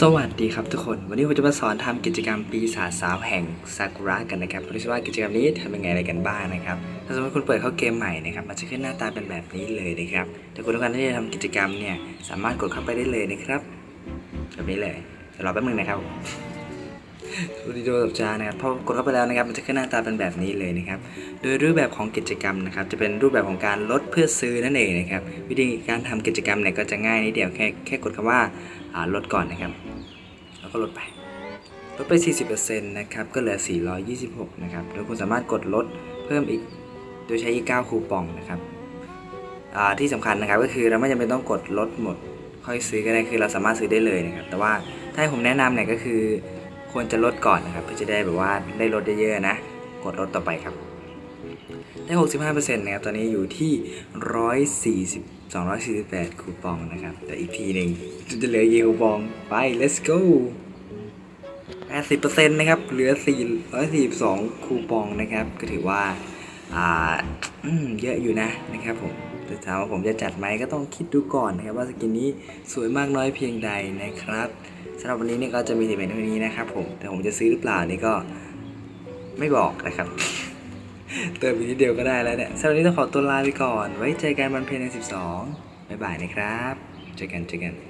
สวัสดีครับทุกคน วันนี้ผมจะมาสอนทำกิจกรรมปีศาจสาวแห่งซากุระกันนะครับไม่รู้ว่ากิจกรรมนี้ทำยังไงอะไรกันบ้างนะครับ ถ้าสมมติคุณเปิดเข้าเกมใหม่นะครับ มันจะขึ้นหน้าตาเป็นแบบนี้เลยนะครับ แต่คุณต้องการที่จะทำกิจกรรมเนี่ย สามารถกดเข้าไปได้เลยนะครับ แบบนี้เลยเดี๋ยวรอแป๊บนึงนะครับ วิดีโอสับจานะครับพอกดเข้าไปแล้วนะครับมันจะขึ้นหน้าตาเป็นแบบนี้เลยนะครับ โดยรูปแบบของกิจกรรมนะครับ จะเป็นรูปแบบของการลดเพื่อซื้อนั่นเองนะครับวิธีการทำกิจกรรมเนี่ยก็จะง่ายนิดเดียวแค่แค่กดคำว่าอ่าลดก่อนนะครับ แล้วก็ลดไปลดไป 40%นะครับก็เหลือ 426 นะครับแล้วคุณสามารถกดลดเพิ่มอีกโดยใช้อีก 9 คูปองนะครับที่สำคัญนะครับก็คือเราไม่จำเป็นต้องกดลดหมด ค่อยซื้อก็ได้คือเราสามารถซื้อได้เลยนะครับแต่ว่าถ้าให้ผมแนะนำเนี่ยก็คือ ควรจะลดก่อนนะครับเพื่อจะได้แบบว่าได้ลดเยอะๆนะ กดลดต่อไปครับ ได้ 65%นะครับ ตอนนี้อยู่ที่ 140 248 คูปองนะครับ แต่อีกทีหนึ่งจะเหลือกี่คูปอง ไป let's go 80%นะครับ เหลือ 442 คูปองนะครับ ก็ถือว่าอ่าอเยอะอยู่นะนะครับผมแต่ถามว่าผมจะจัดไหมก็ต้องคิดดูก่อนนะครับ ว่าสกินนี้สวยมากน้อยเพียงใดนะครับ สำหรับวันนี้เนี่ยก็จะมีแต่เพียงเท่านี้นะครับผมแต่ผมจะซื้อหรือเปล่านี่ก็ไม่บอกนะครับ เติมอีกนิดเดียวก็ได้แล้วเนี่ยสำหรับวันนี้ต้องขอตัวลาไปก่อน ไว้เจอกันวันเพลงใน12บ๊ายบายนะครับ เจอกันเจอกัน